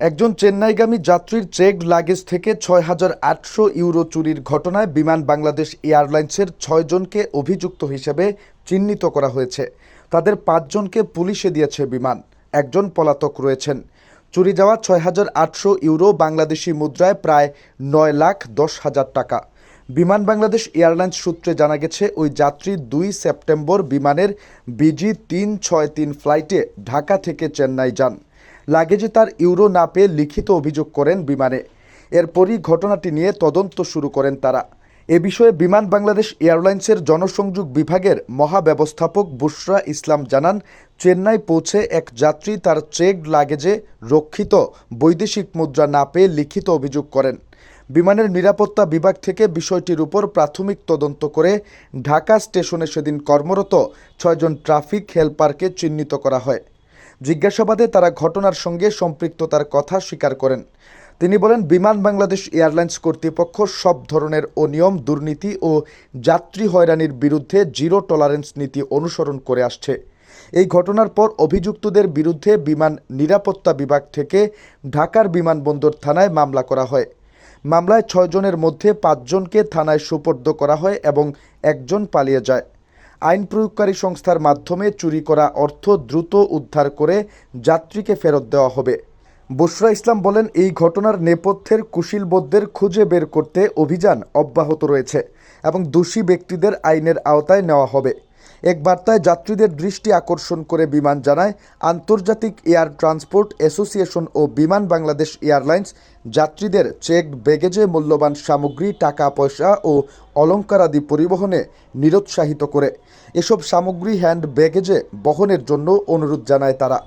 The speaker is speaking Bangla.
একজন চেন্নাইগামী যাত্রীর চেক লাগেজ থেকে ছয় হাজার আটশো ইউরো চুরির ঘটনায় বিমান বাংলাদেশ এয়ারলাইন্সের ছয়জনকে অভিযুক্ত হিসেবে চিহ্নিত করা হয়েছে। তাদের পাঁচজনকে পুলিশে দিয়েছে বিমান। একজন পলাতক রয়েছেন। চুরি যাওয়া ছয় হাজার আটশো ইউরো বাংলাদেশি মুদ্রায় প্রায় নয় লাখ দশ হাজার টাকা। বিমান বাংলাদেশ এয়ারলাইন্স সূত্রে জানা গেছে, ওই যাত্রী দুই সেপ্টেম্বর বিমানের বিজি তিন ছয় তিন ফ্লাইটে ঢাকা থেকে চেন্নাই যান। লাগেজে তার ইউরো না পেয়ে লিখিত অভিযোগ করেন বিমানে। এরপরই ঘটনাটি নিয়ে তদন্ত শুরু করেন তারা। এ বিষয়ে বিমান বাংলাদেশ এয়ারলাইন্সের জনসংযোগ বিভাগের মহাব্যবস্থাপক বুশরা ইসলাম জানান, চেন্নাই পৌঁছে এক যাত্রী তার চেক লাগেজে রক্ষিত বৈদেশিক মুদ্রা না পেয়ে লিখিত অভিযোগ করেন। বিমানের নিরাপত্তা বিভাগ থেকে বিষয়টির উপর প্রাথমিক তদন্ত করে ঢাকা স্টেশনে সেদিন কর্মরত ছয়জন ট্রাফিক হেল্পারকে চিহ্নিত করা হয়। জিজ্ঞাসাবাদে তারা ঘটনার সঙ্গে সম্পৃক্ততার কথা স্বীকার করেন। তিনি বলেন, বিমান বাংলাদেশ এয়ারলাইন্স কর্তৃপক্ষ সব ধরনের অনিয়ম, দুর্নীতি ও যাত্রী হয়রানির বিরুদ্ধে জিরো টলারেন্স নীতি অনুসরণ করে আসছে। এই ঘটনার পর অভিযুক্তদের বিরুদ্ধে বিমান নিরাপত্তা বিভাগ থেকে ঢাকার বিমানবন্দর থানায় মামলা করা হয়। মামলায় ছয়জনের মধ্যে পাঁচজনকে থানায় সুপর্দ করা হয় এবং একজন পালিয়ে যায়। আইন প্রয়োগকারী সংস্থার মাধ্যমে চুরি করা অর্থ দ্রুত উদ্ধার করে যাত্রীকে ফেরত দেওয়া হবে। বসরা ইসলাম বলেন, এই ঘটনার নেপথ্যের কুশিলবদ্ধের খুঁজে বের করতে অভিযান অব্যাহত রয়েছে এবং দোষী ব্যক্তিদের আইনের আওতায় নেওয়া হবে। এক বার্তায় যাত্রীদের দৃষ্টি আকর্ষণ করে বিমান জানায় আন্তর্জাতিক এয়ার ট্রান্সপোর্ট অ্যাসোসিয়েশন ও বিমান বাংলাদেশ এয়ারলাইন্স, যাত্রীদের চেক ব্যাগেজে মূল্যবান সামগ্রী, টাকা, পয়সা ও অলঙ্কারাদি পরিবহনে নিরুৎসাহিত করে। এসব সামগ্রী হ্যান্ড ব্যাগেজে বহনের জন্য অনুরোধ জানায় তারা।